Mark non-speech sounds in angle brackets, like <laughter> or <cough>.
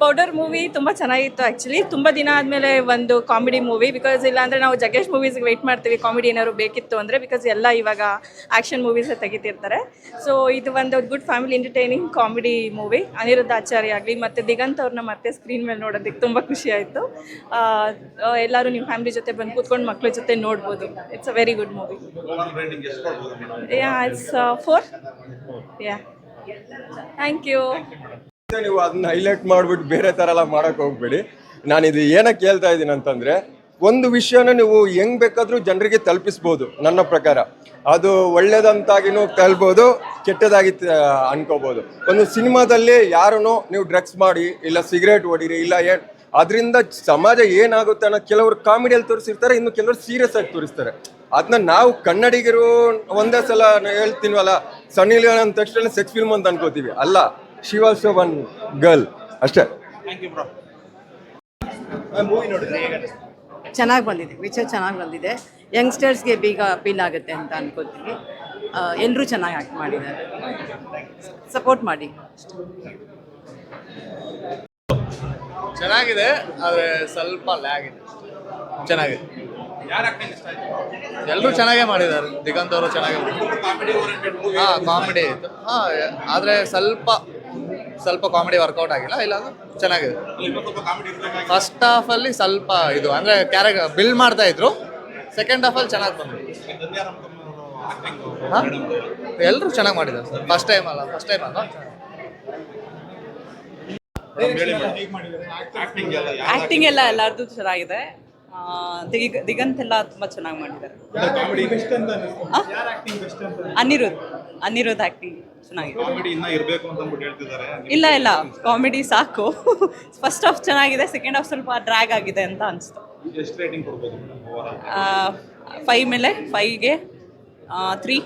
Powder movie ತುಂಬ ಚೆನ್ನಾಗಿತ್ತು actually ತುಂಬ ದಿನ ಆದಮೇಲೆ ಒಂದು ಕಾಮಿಡಿ ಮೂವಿ ಬಿಕಾಸ್ ಇಲ್ಲಾಂದರೆ ನಾವು ಜಗೇಶ್ ಮೂವೀಸ್ಗೆ ವೆಯ್ಟ್ ಮಾಡ್ತೀವಿ ಕಾಮಿಡಿ ಏನಾದ್ರು ಬೇಕಿತ್ತು ಅಂದರೆ ಬಿಕಾಸ್ ಎಲ್ಲ ಇವಾಗ ಆ್ಯಕ್ಷನ್ ಮೂವೀಸೇ ತೆಗಿತಿರ್ತಾರೆ. ಸೊ ಇದು ಒಂದು good family entertaining comedy movie Anirudh Acharya ಆಗಲಿ ಮತ್ತು ದಿಗಂತ್ ಅವ್ರನ್ನ ಮತ್ತೆ ಸ್ಕ್ರೀನ್ ಮೇಲೆ ನೋಡೋದಕ್ಕೆ ತುಂಬ ಖುಷಿ ಆಯಿತು. ಎಲ್ಲರೂ ನಿಮ್ಮ ಫ್ಯಾಮಿಲಿ ಜೊತೆ ಬಂದು ಕೂತ್ಕೊಂಡು ಮಕ್ಕಳ ಜೊತೆ ನೋಡ್ಬೋದು. It's a very good movie yeah it's four yeah thank you ನೀವು ಅದನ್ನ ಹೈಲೈಟ್ ಮಾಡ್ಬಿಟ್ಟು ಬೇರೆ ಥರ ಎಲ್ಲ ಮಾಡೋಕೆ ಹೋಗ್ಬೇಡಿ. ನಾನು ಇದು ಏನಕ್ಕೆ ಹೇಳ್ತಾ ಇದ್ದೀನಿ ಅಂತಂದ್ರೆ, ಒಂದು ವಿಷಯನ ನೀವು ಹೆಂಗ್ ಬೇಕಾದರೂ ಜನರಿಗೆ ತಲುಪಿಸ್ಬೋದು ನನ್ನ ಪ್ರಕಾರ. ಅದು ಒಳ್ಳೇದಂತಾಗಿನೂ ತಲ್ಬೋದು, ಕೆಟ್ಟದಾಗಿ ಅನ್ಕೋಬೋದು. ಒಂದು ಸಿನಿಮಾದಲ್ಲಿ ಯಾರೂ ನೀವು ಡ್ರಗ್ಸ್ ಮಾಡಿ, ಇಲ್ಲ ಸಿಗರೇಟ್ ಹೊಡೀರಿ, ಇಲ್ಲ ಏನ್, ಅದರಿಂದ ಸಮಾಜ ಏನಾಗುತ್ತೆ ಅನ್ನೋ ಕೆಲವರು ಕಾಮಿಡಿಯಲ್ಲಿ ತೋರಿಸಿರ್ತಾರೆ, ಇನ್ನು ಕೆಲವರು ಸೀರಿಯಸ್ ಆಗಿ ತೋರಿಸ್ತಾರೆ. ಅದನ್ನ ನಾವು ಕನ್ನಡಿಗರು ಒಂದೇ ಸಲ ನಾವ್ ಸಣ್ಣ ಅಂದ ತಕ್ಷಣ ಸೆಕ್ಸ್ ಫಿಲ್ಮ್ ಅಂತ ಅನ್ಕೋತೀವಿ. ಅಲ್ಲ ಶಿ ಆಲ್ಸೋ ಒನ್ ಗರ್ಲ್ ಅಷ್ಟೇ. ಚೆನ್ನಾಗಿ ಬಂದಿದೆ. ವಿಚಾರ ಚೆನ್ನಾಗಿ ಬಂದಿದೆ. ಯಂಗ್ಸ್ಟರ್ಸ್ಗೆ ಬೀಗ ಅಪೀಲ್ ಆಗುತ್ತೆ ಅಂತ ಅನ್ಕೋತೀವಿ ಎಲ್ಲರೂ ಚೆನ್ನಾಗಿ ಆಕ್ಟ್ ಮಾಡಿದ್ದಾರೆ. ಸಪೋರ್ಟ್ ಮಾಡಿ. ಚೆನ್ನಾಗಿದೆ ಆದರೆ ಸ್ವಲ್ಪ ಲ್ಯಾಗ್ ಇದೆ. ಚೆನ್ನಾಗಿದೆ. ಎಲ್ಲರೂ ಚೆನ್ನಾಗೇ ಮಾಡಿದ್ದಾರೆ. ದಿಗಂತ್ ಅವರು ಚೆನ್ನಾಗೇ ಹಾಂ ಕಾಮಿಡಿ ಇತ್ತು ಹಾಂ ಆದರೆ ಸ್ವಲ್ಪ ಸ್ವಲ್ಪ ಕಾಮಿಡಿ ವರ್ಕೌಟ್ ಆಗಿಲ್ಲ ಇಲ್ಲಾಂದ್ರೆ ಚೆನ್ನಾಗಿದೆ. ಫಸ್ಟ್ ಹಾಫ್ ಅಲ್ಲಿ ಸ್ವಲ್ಪ ಇದು ಅಂದ್ರೆ ಕ್ಯಾರೆಕ್ಟರ್ ಬಿಲ್ಡ್ ಮಾಡ್ತಾ ಇದ್ರು. ಸೆಕೆಂಡ್ ಹಾಫ್ ಅಲ್ಲಿ ಚೆನ್ನಾಗಿ ಬಂದ್ರು. ಹಾಂ? ಎಲ್ಲರೂ ಚೆನ್ನಾಗಿ ಮಾಡಿದ್ದಾರೆ ಸರ್ ಫಸ್ಟ್ ಟೈಮ್ ಅಲ್ಲ ಫಸ್ಟ್ ಟೈಮ್ ಅಲ್ಲ ಆಕ್ಟಿಂಗ್ ಎಲ್ಲ ಎಲ್ಲಾರ್ದು ಚೆನ್ನಾಗಿದೆ. ದಿಗ್- ದಿಗಂತ್ ಎಲ್ಲ ತುಂಬಾ ಚೆನ್ನಾಗಿ ಮಾಡಿದ್ದಾರೆ. ಆ? ಅನಿರುದ್ ಅನಿರುದ್ ಆಕ್ಟಿಂಗ್ ಚೆನ್ನಾಗಿದೆ. ಕಾಮಿಡಿ ಇನ್ನ ಇರ್ಬೇಕು ಅಂತ ಅಂದ್ಬಿಟ್ಟು ಹೇಳ್ತಿದ್ದಾರೆ. ಇಲ್ಲ ಇಲ್ಲ. ಕಾಮಿಡಿ ಸಾಕು. <laughs> ಫಸ್ಟ್ ಹಾಫ್ ಚೆನ್ನಾಗಿದೆ ಸೆಕೆಂಡ್ ಹಾಫ್ ಸ್ವಲ್ಪ ಡ್ರ್ಯಾಗ್ ಆಗಿದೆ ಅಂತ ಅನಿಸ್ತು. ಫೈ ಮೇಲೆ ಫೈವ್ಗೆ ತ್ರೀ